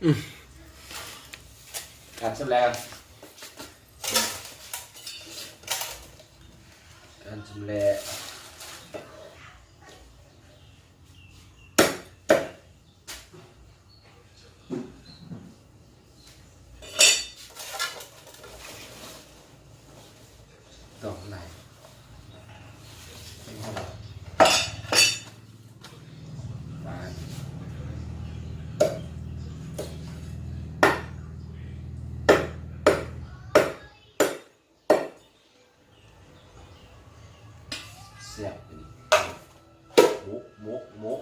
การชำแล้วการชำแหละดอกไหนไม่เอาปาน เสียบไปดิโมกโมกโมก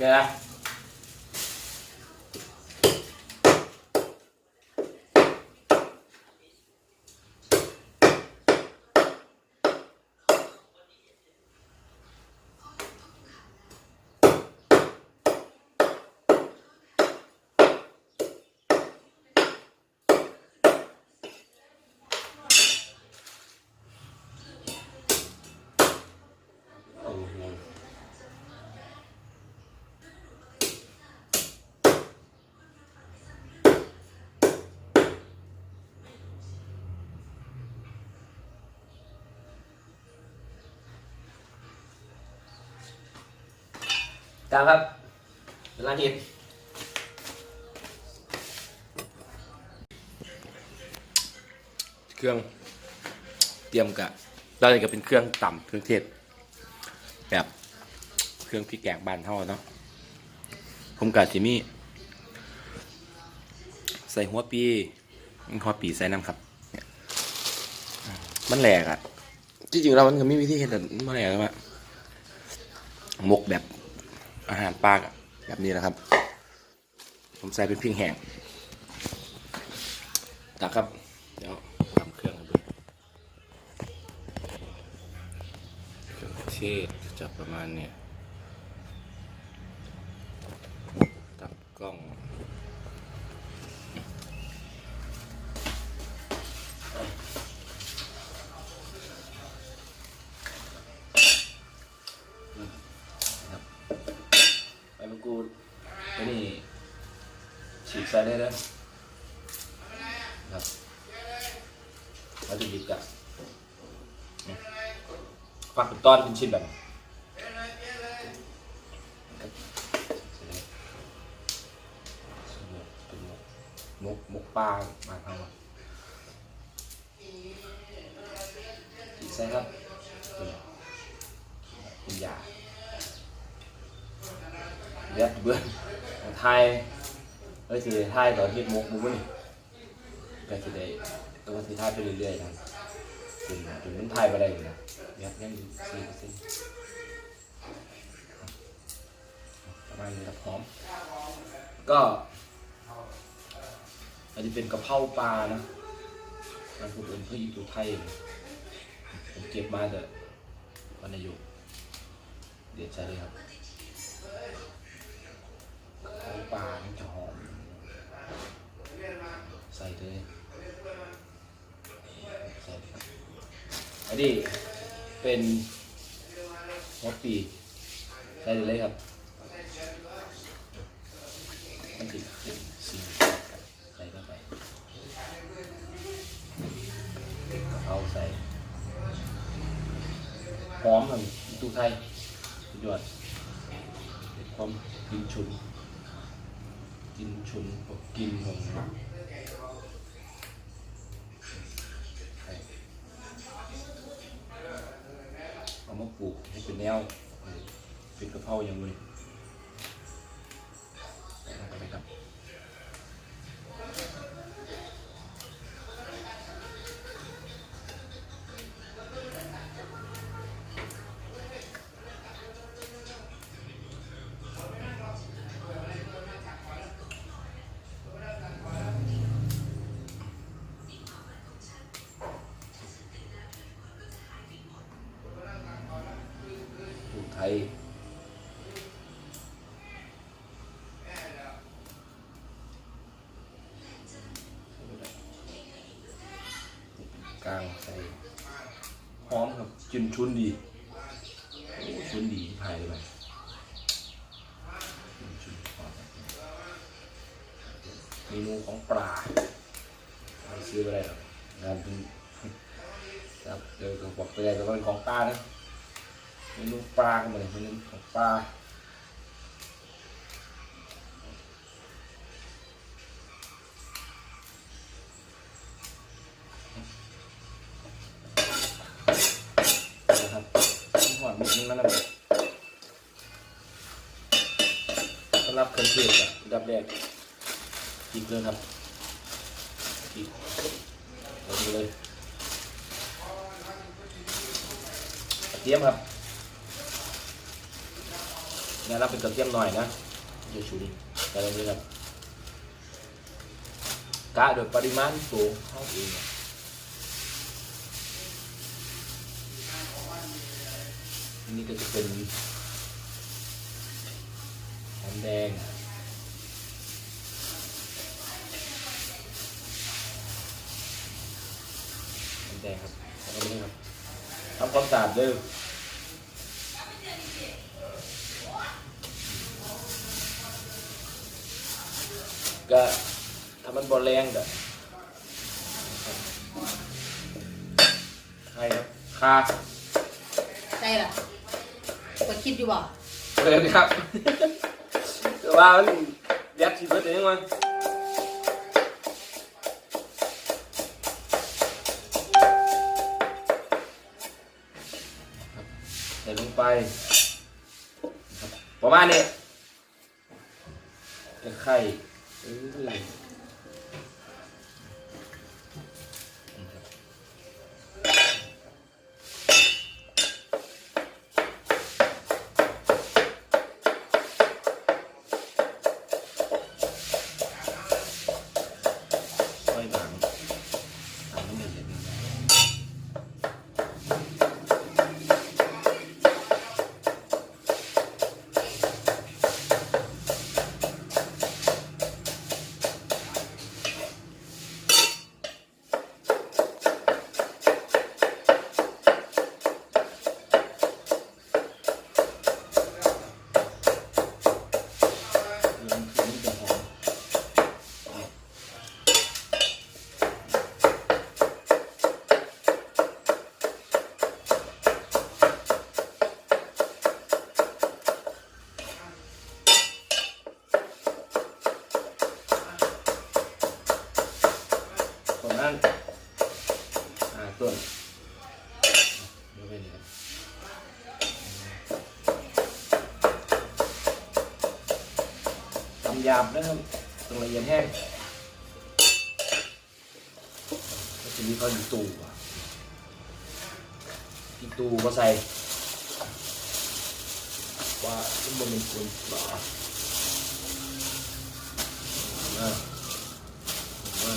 เก ตามครับเวลาเห็ดเครื่องเตรียมกะเราจะเป็นเครื่องต่ำเครื่องเทศ แบบเครื่องพริกแกงบานเท่าเนาะผมกะจิมี่ใส่หัวปีหัวปีใส่น้ำครับ มันแหลกอะจริงๆเรามันก็มีวิธีเห็ดแต่มันแหลกอะหมกแบบ อาหารปลาแบบนี้นะครับ ผมใส่เป็นพริกแห้งตักครับ เดี๋ยวทำเครื่องดูเครื่องเทศจะประมาณเนี้ยตักกล้อง ฉีกใส่ได้เลยครับวัตถุดิบกะฝักเป็นต้อนเป็นชิ้นแบบมุกมุกปลามาทำฉีกใส่ครับเป็นยาเดี๋ยวเบื่อไทย เอ้ยสิไทยตอนที่มกมุกนี่ก็สิได้ตัวสิไทยไปเรื่อยๆนะจนจนมันไทยไปได้อยู่นะเดี๋ยวยังสี่เปอร์เซ็นต์ประมาณนี้ครับพร้อม ก็อันนี้เป็นกระเพราปลานะมันพูดเป็นเพื่ออยู่ไทยผมเก็บมาแต่วันอายุเดี๋ยวใช้เลยครับเอาปลาจะหอม ใส่เลยใส่เลยครับ อันนี้เป็นหัวปีใส่เลยครับมันติดสีใส่เข้าไปเพราใส่หอมมันตูไทยสุดยอดเห็ดความกินฉุนกินชุนกกินของ ให้เป็นแน ไทยกลางใส่หอมครับจุนชุนดีชุนดีภายเลยเมนูของปลาไม่ซื้อไปได้หรอกงานเป็นครับเดี๋ยวผมบอกไปเลยแต่ว่าเป็นของปลานะ เมนูปลากันมาเลยเมนูของปลานะครับหอดนิดนึงนั่นแหละสำหรับเครื่องเทศอะอันดับแรกอีกเลยครับอีกเอาไปเลยกระเทียมครับ งานรับเป็นกระเทียมหน่อยนะเดี๋ยวชุนแต่ตรงนี้ครับกะโดยปริมาณสูงเท่าเองอันนี้ก็จะเป็นหอมแดงหอมแดงครับแล้วก็นี่ครับทำความสะอาดเด้อ ก็ทำมันบอแรงก็ใครครับคาใจล่ะกดคิดอยู่บ่เลยครับแต่ว่ามันยัดชีวิตเองมันใส่ลงไปครับประมาณนี้จะไข่ เตูมาใส่ว่าทุกมันเป็นคนหรออ่าอ่า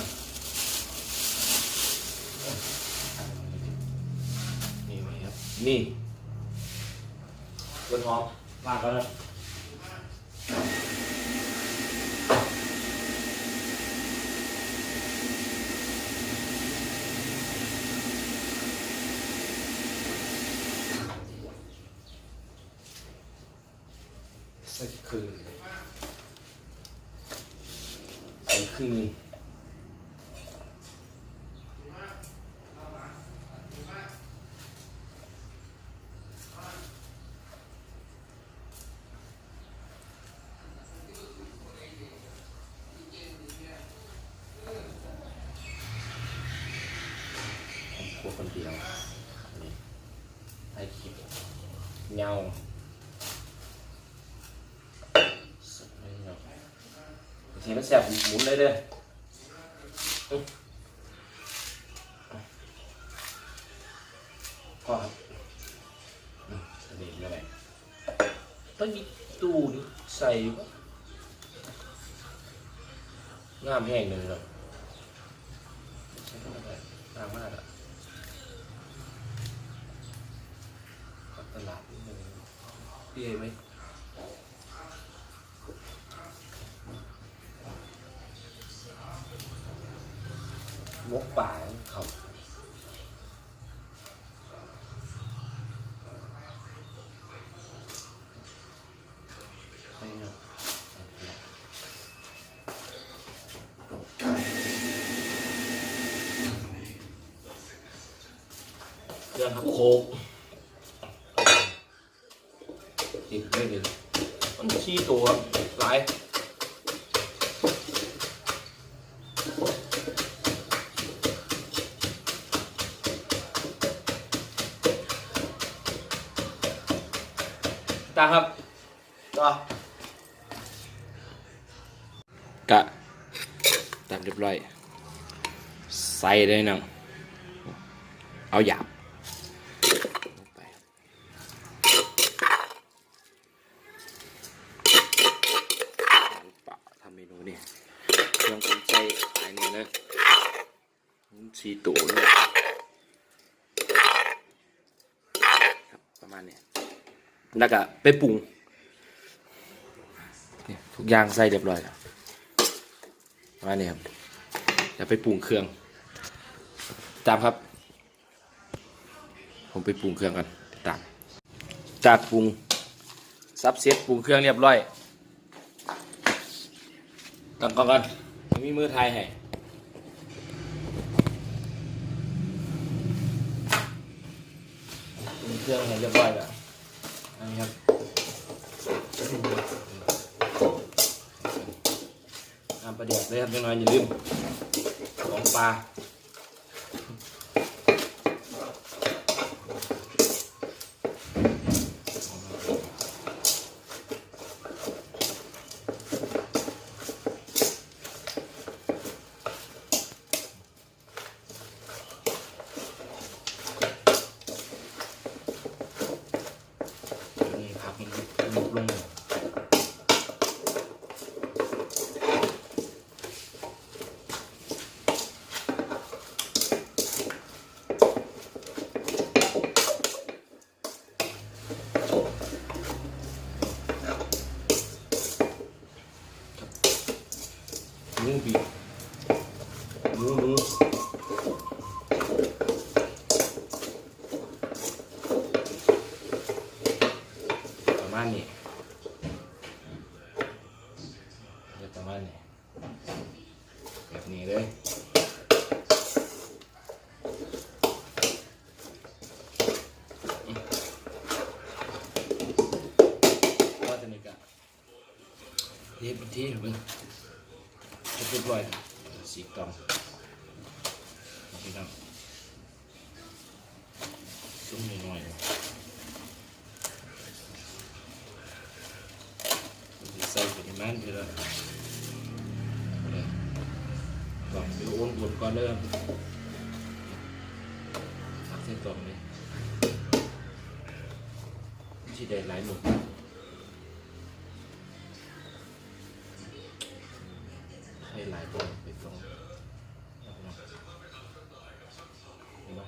นี่ไหมครับ นี่บนหอมมากแล้วนะ สักคืนใส่ครึ่งหนึงผมกลัวคนเดียวนนี้ให้คลิปเงาสุดเลยเนาะ บางทีมันแสบหมุนเลยเด้ออึ๊บพอครับอืมอันนี้ยังไงต้อง มีตู้นี่ใส่วะงามแห้งเลยนาะใช่ไหมงามมากอะตลาดนิดนึงเห็นไหมมกป่าเขาเนาะเรื่องครับโคกติดไม่เลยมันชี้ตัวหลาย ตาครับต่อกะตัดเรียบร้อย ใส่ได้นังเอาหยาบลงไปปะทำเมนูนี่เครื่องผมใส่ขายเนี่ยนะสีตัวเลยครับประมาณนี้ แล้วก็ไปปรุงเนี่ยทุกอย่างใส่เรียบร้อยแล้วมาณนี้ครับแล้วไปปรุงเครื่องตามครับ ผมไปปรุงเครื่องกันตาม จากปรุงซับเซตปรุงเครื่องเรียบร้อยตั้งกล้องกันไม่มีมือไทยให้ปรุงเครื่องให้เรียบร้อยแล้ว อันนี้ครับน้ำ ประเดี๋ยวเลยครับน้อยๆอย่าลืมของปลานี่ครับมันลุกลง มูบีหมูหมูประมาณนี้เดี๋ยวประมาณนี้แบบนี้เลยว่าจะนี่กะเรียบเป็นที่หรือเปล่าเรียบร้อยสีกล่องพี่น้องซุ้มหน่อยๆใส่ปในมันไปแล้วกล่องเดี๋ยวโอนบนก่อนเริ่มทักเส้นกล่องเลยที่ได้หลายหมด ให้หลายตัวปิดลงเห็นปะ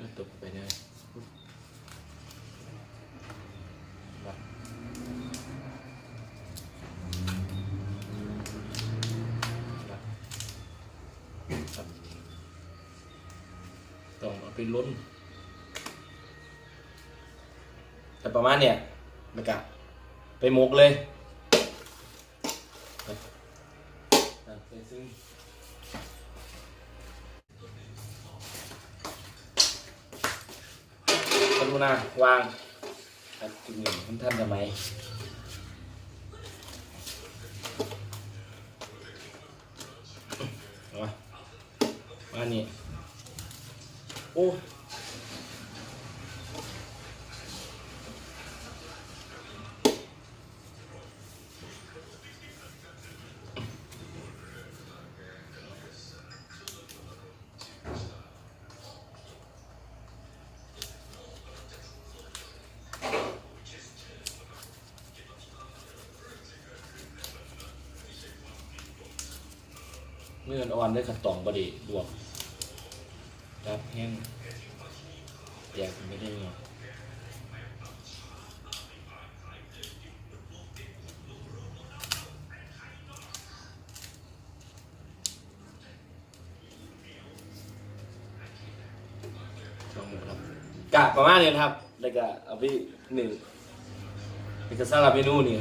มันตกไปเนี่ยต้องเอาไปล้น แต่ประมาณเนี่ยไม่กะไปหมกเลย อะไปซึ่งกรุณาวางจุดหนึ่งท่านท่านทำไมมามานี่ โอ้ เมื่อนอ่อนได้ขัดตองบดีบวกครับแห้งแยกไม่ได้เนาะกะประมาณนี้ครับ แล้วก็เอาไปหนึ่งแล้วก็สำหรับเมนูนี่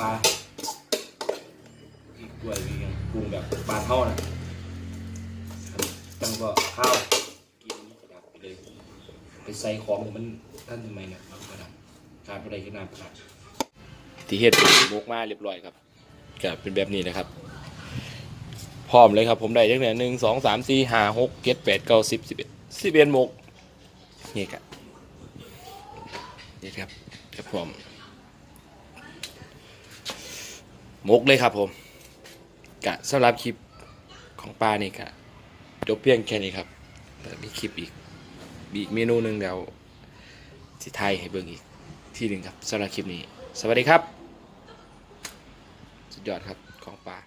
ปลาอีกกล้วย รุงแบบบานเท่านะจังก็ข้าวกินกระดับไปเลยไปใส่ของมันท่านทำไมเนี่ยกระดับการอะไรขึ้นหน้าประดับที่เฮ็ดมุกมาเรียบร้อยครับก็เป็นแบบนี้นะครับ พร้อมเลยครับผมได้ตั้งแต่หนึ่งสองสามสี่ห้าหกเจ็ดแปดเก้าสิบสิบเอ็ดสิบเอ็ดมกนี่ครับนี่ครับครับผมมกเลยครับผม กะสำหรับคลิปของป้านี่กะจบเพียงแค่นี้ครับแต่มีคลิปอีกมีอีกเมนูหนึ่งเดี๋ยวที่ไทยให้เบิ่งอีกที่หนึ่งครับสำหรับคลิปนี้ สวัสดีครับ สุดยอดครับของป้า